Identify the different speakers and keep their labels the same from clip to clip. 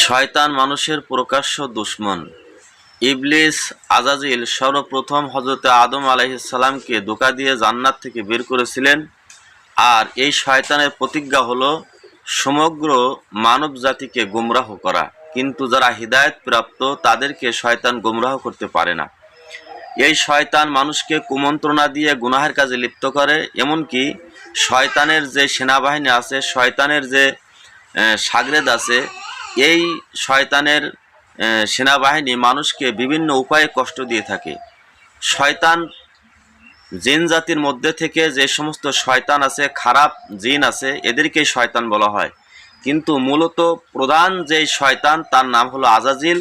Speaker 1: শয়তান মানুষের প্রকাশ্য দুশ্মন। ইবলিস আজাজিল সর্বপ্রথম হজরতে আদম আলাইসাল্লামকে ধোকা দিয়ে জান্নাত থেকে বের করেছিলেন। আর এই শয়তানের প্রতিজ্ঞা হলো সমগ্র মানব জাতিকে গুমরাহ করা। কিন্তু যারা হৃদায়ত প্রাপ্ত তাদেরকে শয়তান গুমরাহ করতে পারে না। এই শয়তান মানুষকে কুমন্ত্রণা দিয়ে গুনাহের কাজে লিপ্ত করে, এমনকি শয়তানের যে সেনাবাহিনী আছে, শয়তানের যে সাগরেদ আছে এই শয়তানের সেনাবাহিনী মানুষকে বিভিন্ন উপায়ে কষ্ট দিয়ে থাকে। শয়তান জিন জাতির মধ্যে থেকে যে সমস্ত শয়তান আছে, খারাপ জিন আছে, এদেরকেই শয়তান বলা হয়। কিন্তু মূলত প্রধান যেই শয়তান, তার নাম হলো আজাজিল।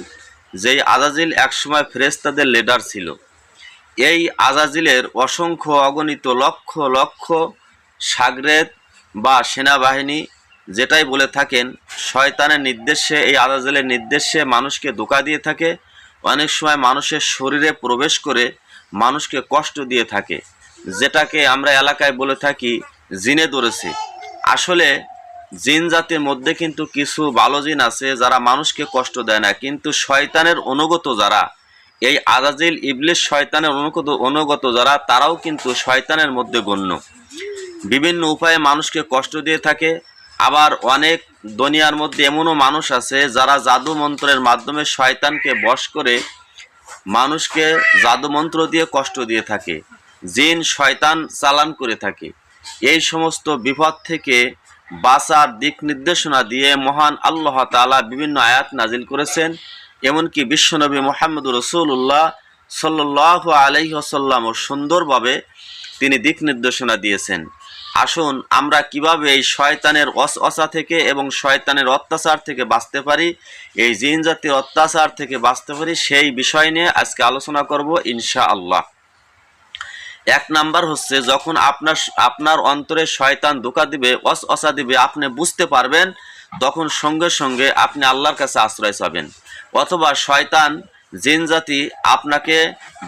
Speaker 1: যেই আজাজিল একসময় ফেরেস্তাদের লিডার ছিল। এই আজাজিলের অসংখ্য অগণিত লক্ষ লক্ষ সাগরেদ বা সেনাবাহিনী যেটাই বলে থাকেন, শয়তানের নির্দেশে, এই আজাজিলের নির্দেশে মানুষকে ধোকা দিয়ে থাকে। অনেক সময় মানুষের শরীরে প্রবেশ করে মানুষকে কষ্ট দিয়ে থাকে। যেটাকে আমরা এলাকায় বলে থাকি, জিনে ধরেছে। আসলে, জিন জাতির মধ্যে কিন্তু কিছু ভালো জিন আছে যারা মানুষকে কষ্ট দেয় না। কিন্তু শয়তানের অনুগত যারা, এই আজাজিল, ইবলিস শয়তানের অনুগত অনুগত যারা, তারাও কিন্তু শয়তানের মধ্যে গণ্য। বিভিন্ন উপায়ে মানুষকে কষ্ট দিয়ে থাকে। আবার অনেক দুনিয়ার মধ্যে এমনও মানুষ আছে যারা জাদু মন্ত্রের মাধ্যমে শয়তানকে বশ করে মানুষকে জাদু মন্ত্র দিয়ে কষ্ট দিয়ে থাকে, জিন শয়তান চালান করে থাকে। এই সমস্ত বিপদ থেকে বাঁচার দিক নির্দেশনা দিয়ে মহান আল্লাহ তাআলা বিভিন্ন আয়াত নাজিল করেছেন, এমনকি বিশ্বনবী মোহাম্মদ রসুল্লাহ সাল্লাহ আলহিহসাল্লাম সুন্দরভাবে তিনি দিক নির্দেশনা দিয়েছেন। আসুন, আমরা কীভাবে এই শয়তানের অস অসা থেকে এবং শয়তানের অত্যাচার থেকে বাঁচতে পারি? এই জিন জাতির অত্যাচার থেকে বাঁচতে পারি, সেই বিষয় নিয়ে আজকে আলোচনা করব ইনশা আল্লাহ এক নাম্বার হচ্ছে, যখন আপনার আপনার অন্তরে শয়তান ধোকা দিবে অস অসা দিবে, আপনি বুঝতে পারবেন, তখন সঙ্গে সঙ্গে আপনি আল্লাহর কাছে আশ্রয় পাবেন। অথবা শয়তান জিন জাতি আপনাকে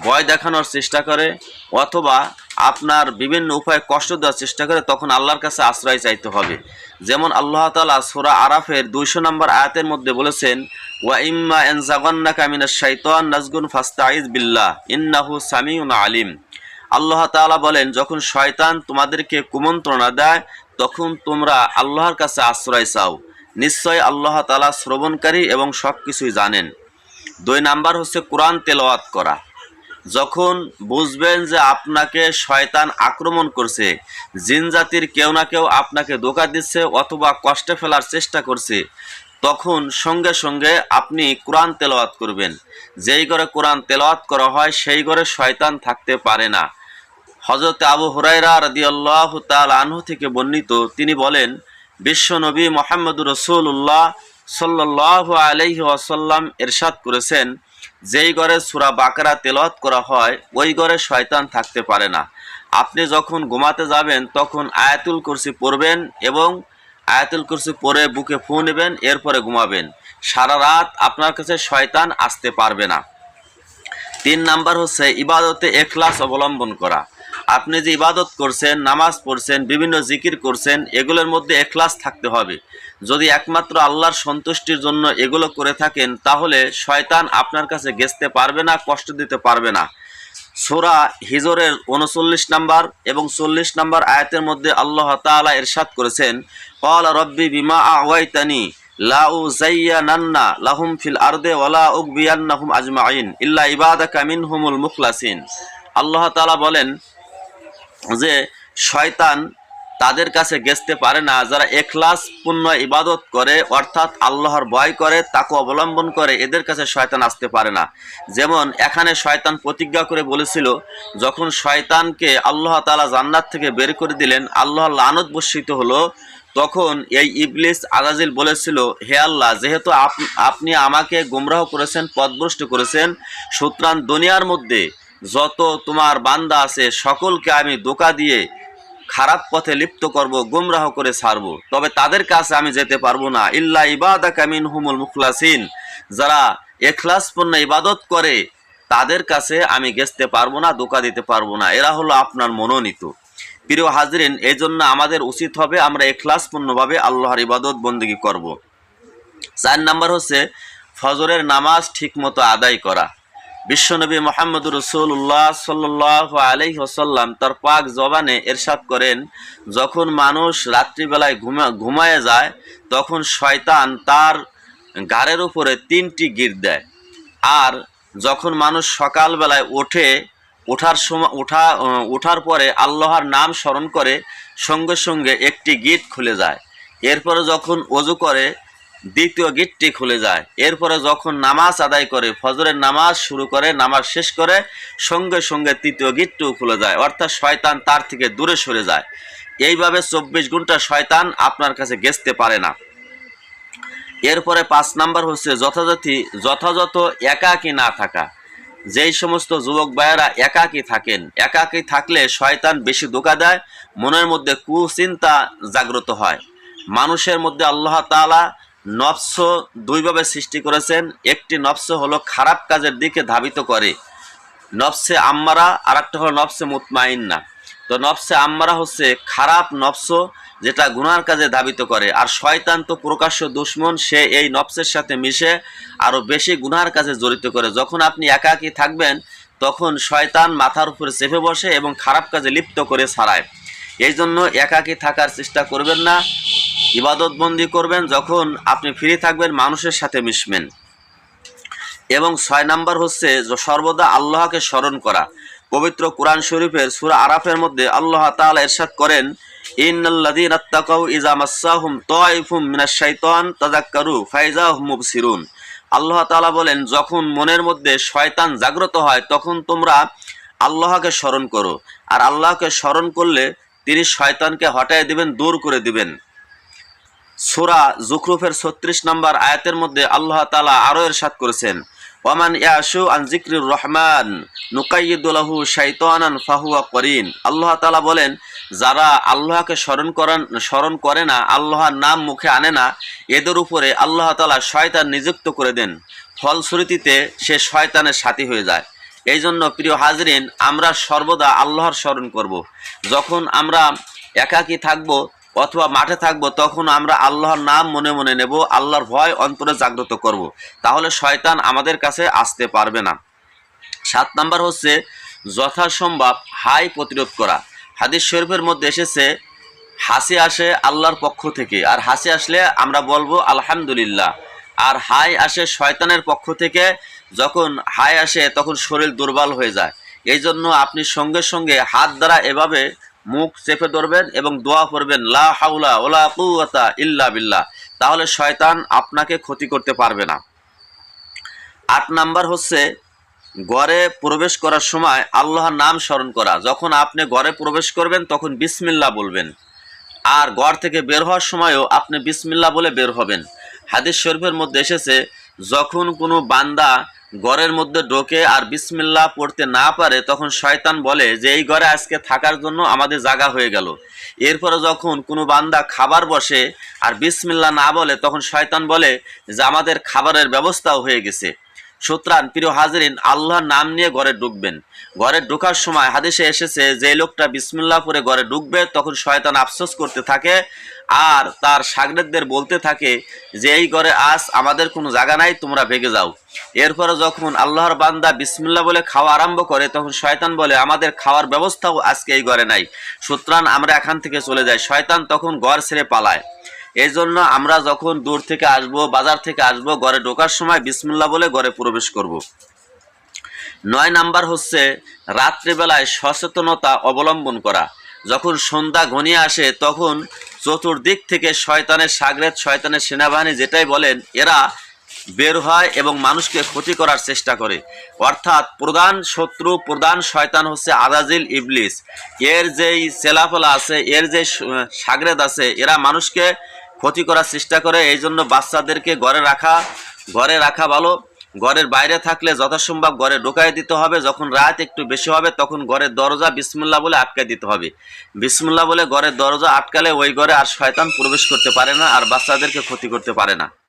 Speaker 1: ভয় দেখানোর চেষ্টা করে, অথবা আপনার বিভিন্ন উপায়ে কষ্ট দেওয়ার চেষ্টা করে, তখন আল্লাহর কাছে আশ্রয় চাইতে হবে। যেমন আল্লাহ তালা সোরা আরাফের দুইশো নম্বর আয়াতের মধ্যে বলেছেন, ওয়া ইম্মা এন জাগন্না কামিনা শাইতান নাজগুন ফাস্তাইজ বিল্লাহ, ইন্নাহু সামিউন আলিম। আল্লাহ তাআলা বলেন, যখন শয়তান তোমাদেরকে কুমন্ত্রণা দেয়, তখন তোমরা আল্লাহর কাছে আশ্রয় চাও। নিশ্চয় আল্লাহ তালা শ্রবণকারী এবং সব কিছুই জানেন। দুই নাম্বার হচ্ছে কোরআন তেলাওয়াত করা। যখন বুঝবেন যে আপনাকে শয়তান আক্রমণ করছে, জিন জাতির কেউ না কেউ আপনাকে ধোকা দিচ্ছে অথবা কষ্টে ফেলার চেষ্টা করছে, তখন সঙ্গে সঙ্গে আপনি কোরআন তেলাওয়াত করবেন। যেই ঘরে কোরআন তেলাওয়াত করা হয়, সেই ঘরে শয়তান থাকতে পারে না। হজরত আবু হুরাইরা রাদিয়াল্লাহ তাল আনহু থেকে বর্ণিত, তিনি বলেন, বিশ্ব নবী মোহাম্মদ রসুল্লাহ সাল্লাহ আলহি আসাল্লাম এরশাদ করেছেন, যেই ঘরে সুরা বাকারা তেলত করা হয়, ওই ঘরে শয়তান থাকতে পারে না। আপনি যখন ঘুমাতে যাবেন, তখন আয়াতুল কুরসি পড়বেন এবং আয়াতুল কুরসি পরে বুকে ফু নেবেন, এরপরে ঘুমাবেন। সারা রাত আপনার কাছে শয়তান আসতে পারবে না। তিন নাম্বার হচ্ছে ইবাদতে এখলাস অবলম্বন করা। আপনি যে ইবাদত করছেন, নামাজ পড়ছেন, বিভিন্ন জিকির করছেন, এগুলোর মধ্যে এখলাস থাকতে হবে। যদি একমাত্র আল্লাহর সন্তুষ্টির জন্য এগুলো করে থাকেন, তাহলে শয়তান আপনার কাছে গেছতে পারবে না, কষ্ট দিতে পারবে না। সোরা হিজরের উনচল্লিশ নাম্বার এবং চল্লিশ নাম্বার আয়াতের মধ্যে আল্লাহ তাআলা এরশাদ করেছেন কল রব্বি বিমা আওয়াইতানি লাউ জাইয়ানান্না লাহুম ফিল আরদে ওয়ালা উগবিয়ান্নাহুম আজমাইন ইল্লা ইবাদাকা মিনহুমুল মুখলাসিন। আল্লাহ তাআলা বলেন যে শয়তান তাদের কাছে গেছতে পারে না, যারা এখলাস পূর্ণ ইবাদত করে, অর্থাৎ আল্লাহর ভয় করে, তাকে অবলম্বন করে, এদের কাছে শয়তান আসতে পারে না। যেমন এখানে শয়তান প্রতিজ্ঞা করে বলেছিল, যখন শয়তানকে আল্লাহ তালা জান্নাত থেকে বের করে দিলেন, আল্লাহ লানত বর্ষিত হলো, তখন এই ইবলিস আজাজিল বলেছিল, হে আল্লাহ, যেহেতু আপ- আপনি আমাকে গুমরাহ করেছেন, পথভ্রষ্ট করেছেন, সুতরাং দুনিয়ার মধ্যে যত তোমার বান্দা আছে, সকলকে আমি দোকা দিয়ে খারাপ পথে লিপ্ত করব, গুমরাহ করে ছাড়বো। তবে তাদের কাছে আমি যেতে পারব না। ইল্লা ইবাদা কামিন হুমুল মুখলাসিন। যারা এখলাসপূর্ণ ইবাদত করে, তাদের কাছে আমি গেছতে পারব না দোকা দিতে পারব না। এরা হলো আপনার মনোনীত। প্রিয় হাজরিন এই জন্য আমাদের উচিত হবে আমরা এখলাসপূর্ণভাবে আল্লাহর ইবাদত বন্দিগি করব। চার নাম্বার হচ্ছে, ফজরের নামাজ ঠিকমতো আদায় করা। বিশ্বনবী মোহাম্মদ রসুল্লাহ সাল্লাহ আলহি ওসাল্লাম তার পাক জবানে এরশাদ করেন, যখন মানুষ রাত্রিবেলায় ঘুমা, ঘুমায় যায়, তখন শয়তান তার গাড়ের উপরে তিনটি গির দেয়। আর যখন মানুষ সকালবেলায় ওঠে, ওঠার সময়, ওঠা ওঠার পরে আল্লাহর নাম স্মরণ করে, সঙ্গে সঙ্গে একটি গিট খুলে যায়। এরপরে যখন অজু করে দ্বিতীয় গিটটি খুলে যায়। এরপরে যখন নামাজ আদায় করে, ফজরের নামাজ শুরু করে, নামাজ শেষ করে, সঙ্গে সঙ্গে তৃতীয় গিটটিও খুলে যায়। অর্থাৎ শয়তান তার থেকে দূরে সরে যায়। এইভাবে চব্বিশ ঘণ্টা শয়তান আপনার কাছে গেছতে পারে না। এরপরে পাঁচ নাম্বার হচ্ছে যথাযথি যথাযথ একাকী না থাকা। যেই সমস্ত যুবক ভাইয়েরা একাকী থাকেন, একাকী থাকলে শয়তান বেশি ধোকা দেয়, মনের মধ্যে কুচিন্তা জাগ্রত হয়। মানুষের মধ্যে আল্লাহ তাআলা নফস দুইভাবে সৃষ্টি করেছেন। একটি নফস হলো খারাপ কাজের দিকে ধাবিত করে। নফসে আম্মারা আর একটা হলো নফসে মুতমাইন্না। তো নফসে আম্মারা হচ্ছে খারাপ নফস যেটা গুনার কাজে ধাবিত করে। আর শয়তান তো প্রকাশ্য দুশ্মন, সে এই নফসের সাথে মিশে আরও বেশি গুনার কাজে জড়িত করে। যখন আপনি একাকী থাকবেন, তখন শয়তান মাথার উপরে চেপে বসে এবং খারাপ কাজে লিপ্ত করে ছাড়ায়। এই জন্য একাকী থাকার চেষ্টা করবেন না। ইবাদতবন্দি করবেন যখন আপনি ফ্রি থাকবেন, মানুষের সাথে মিশবেন। এবং ছয় নাম্বার হচ্ছে সর্বদা আল্লাহকে স্মরণ করা। পবিত্র কোরআন শরীফের সূরা আরাফের মধ্যে আল্লাহ তাআলা এরশাদ করেন আল্লাহ তাআলা বলেন, যখন মনের মধ্যে শয়তান জাগ্রত হয়, তখন তোমরা আল্লাহকে স্মরণ করো। আর আল্লাহকে স্মরণ করলে তিনি শয়তানকে হটায় দিবেন, দূর করে দিবেন। সুরা জুখরুফের ছত্রিশ নম্বর আয়াতের মধ্যে আল্লাহ তালা আরও এরশাদ করেছেন, ওয়ামান ইয়াশু আন জিক্রির রহমান নুকাইদুল্লাহু শাইতানান ফাহুয়া করিন। আল্লাহ তালা বলেন, যারা আল্লাহকে স্মরণ করেন, স্মরণ করে না, আল্লাহর নাম মুখে আনে না, এদের উপরে আল্লাহ তালা শয়তান নিযুক্ত করে দেন। ফলশ্রুতিতে সে শয়তানের সাথী হয়ে যায়। এই জন্য প্রিয় হাজরিন, আমরা সর্বদা আল্লাহর স্মরণ করব। যখন আমরা একাকী থাকব অথবা মাঠে থাকব, তখন আমরা আল্লাহর নাম মনে মনে নেব, আল্লাহর ভয় অন্তরে জাগ্রত করব। তাহলে শয়তান আমাদের কাছে আসতে পারবে না। সাত নাম্বার হচ্ছে যথাসম্ভব হাই প্রতিরোধ করা। হাদিস শরীফের মধ্যে এসেছে, হাসি আসে আল্লাহর পক্ষ থেকে, আর হাসি আসলে আমরা বলব আলহামদুলিল্লাহ। আর হাই আসে শয়তানের পক্ষ থেকে, যখন হাই আসে তখন শরীর দুর্বল হয়ে যায়। এই জন্য আপনি সঙ্গে সঙ্গে হাত দ্বারা এভাবে মুখ চেপে ধরবেন এবং দোয়া করবেন, লা হাউলা ওলা কুয়াতা ইল্লা বিল্লাহ। তাহলে শয়তান আপনাকে ক্ষতি করতে পারবে না। আট নাম্বার হচ্ছে ঘরে প্রবেশ করার সময় আল্লাহর নাম স্মরণ করা। যখন আপনি ঘরে প্রবেশ করবেন, তখন বিসমিল্লা বলবেন। আর ঘর থেকে বের হওয়ার সময়ও আপনি বিসমিল্লা বলে বের হবেন। হাদিস শরীফের মধ্যে এসেছে, যখন কোনো বান্দা ঘরের মধ্যে ঢোকে আর বিসমিল্লা পড়তে না পারে, তখন শয়তান বলে যে, এই ঘরে আজকে থাকার জন্য আমাদের জাগা হয়ে গেল। এরপরে যখন কোনো বান্দা খাবার বসে আর বিসমিল্লা না বলে, তখন শয়তান বলে যে, আমাদের খাবারের ব্যবস্থাও হয়ে গেছে। সুতরাং প্রিয় হাজরিন, আল্লাহর নাম নিয়ে ঘরে ঢুকবেন। ঘরে ঢোকার সময় হাদিসে এসেছে, যে লোকটা বিসমিল্লাহ পরে ঘরে ঢুকবে, তখন শয়তান আফসোস করতে থাকে আর তার সাগরেদদের বলতে থাকে যে, এই ঘরে আজ আমাদের কোনো জায়গা নাই, তোমরা ভেগে যাও। এরপরে যখন আল্লাহর বান্দা বিসমিল্লাহ বলে খাওয়া আরম্ভ করে, তখন শয়তান বলে, আমাদের খাওয়ার ব্যবস্থাও আজকে এই ঘরে নাই। সুতরাং আমরা এখান থেকে চলে যাই। শয়তান তখন ঘর ছেড়ে পালায়। এই জন্য আমরা যখন দূর থেকে আসব, বাজার থেকে আসব, ঘরে ঢোকার সময় বিসমুল্লাহ বলে ঘরে প্রবেশ করব। নয় নাম্বার হচ্ছে রাত্রিবেলায় সচেতনতা অবলম্বন করা। যখন সন্ধ্যা ঘনিয়ে আসে, তখন চতুর্দিক থেকে শয়তানের সাগরেত শয়তানের সেনাবাহিনী যেটাই বলেন, এরা বের হয় এবং মানুষকে ক্ষতি করার চেষ্টা করে। অর্থাৎ প্রধান শত্রু, প্রধান শয়তান হচ্ছে আদাজিল ইবলিস। এর যেই সেলাফলা আছে, এর যে সাগরেদ আছে, এরা মানুষকে ক্ষতি করার চেষ্টা করে, এই জন্য বাচ্চাদেরকে ঘরে রাখা ঘরে রাখা ভালো। ঘরের বাইরে থাকলে যথাসম্ভব ঘরে ঢোকাই দিতে হবে। যখন রাত একটু বেশি হবে, তখন ঘরের দরজা বিসমুল্লাহ বলে আটকে দিতে হবে। বিসমুল্লাহ বলে ঘরের দরজা আটকালে ওই ঘরে আর শয়তান প্রবেশ করতে পারে না, আর বাচ্চাদেরকে ক্ষতি করতে পারে না।